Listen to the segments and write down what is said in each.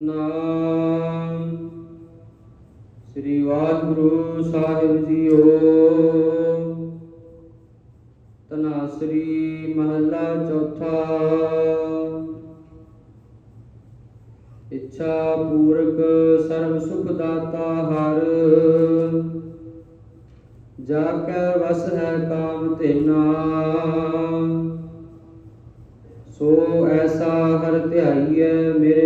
ਨਾਮ। ਸ੍ਰੀ ਵਾਹਿਗੁਰੂ ਸਾਹਿਬ ਜੀਓ। ਤਨਾਸਰੀ ਮਹੱਲਾ ਚੌਥਾ। ਇੱਛਾ ਪੂਰਕ ਸਰਬ ਸੁਖ ਦਾਤਾ ਹਰ। ਜਾ ਕੈ ਵਸ ਹੈ ਕਾਮ ਤੇਨਾ ਸੋ ਐਸਾ ਹਰ ਧਿਆਈਐ ਮੇਰੇ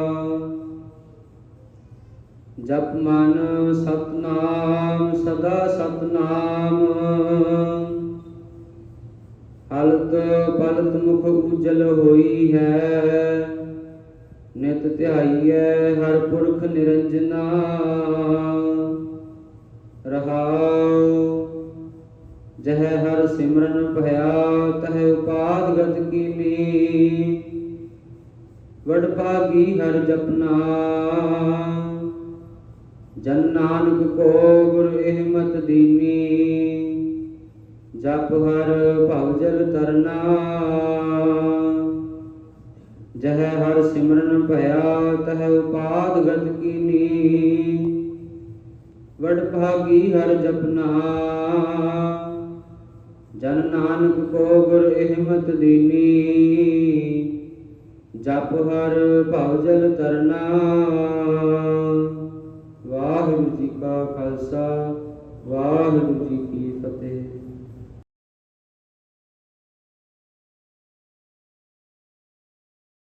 ਜਪ ਮਨ ਸਤਨਾਮ, ਸਦਾ ਸਤਨਾਮ। ਹਲਤ ਪਲਤ ਮੁਖ ਉਜਲ ਹੋਈ ਹੈ। ਨਿਤ ਧਿਆਈਐ ਹਰ ਪੁਰਖ ਨਿਰੰਜਨਾ। ਰਹਾਉ, ਜਹ ਹਰ ਸਿਮਰਨ ਭਇਆ, ਤਹ ਉਪਾਦ ਗਤ ਕੀਨੀ ਵਡ ਭਾਗੀ ਹਰ ਜਪਨਾ। ਜਨ ਨਾਨਕ ਕੋ ਗੁਰ ਇਹ ਦੀਨੀ, ਜਪ ਹਰ ਭਵ ਜਲ ਤਰਨਾ। ਜਹ ਹਰ ਸਿਮਰਨ ਭਇਆ, ਤਹ ਉਪਾਦ ਗਤ ਕੀਨੀ। ਵਡ ਭਾਗੀ ਹਰ ਜਪਨਾ। ਜਨ ਨਾਨਕ ਕੋ ਗੁਰ ਇਹਮਤ ਦੀਨੀ, ਜਪ ਹਰ ਭਵ ਜਲ ਤਰਨਾ। ਵਾਹਿਗੁਰੂ ਜੀ ਕੀ ਫਤਿਹ।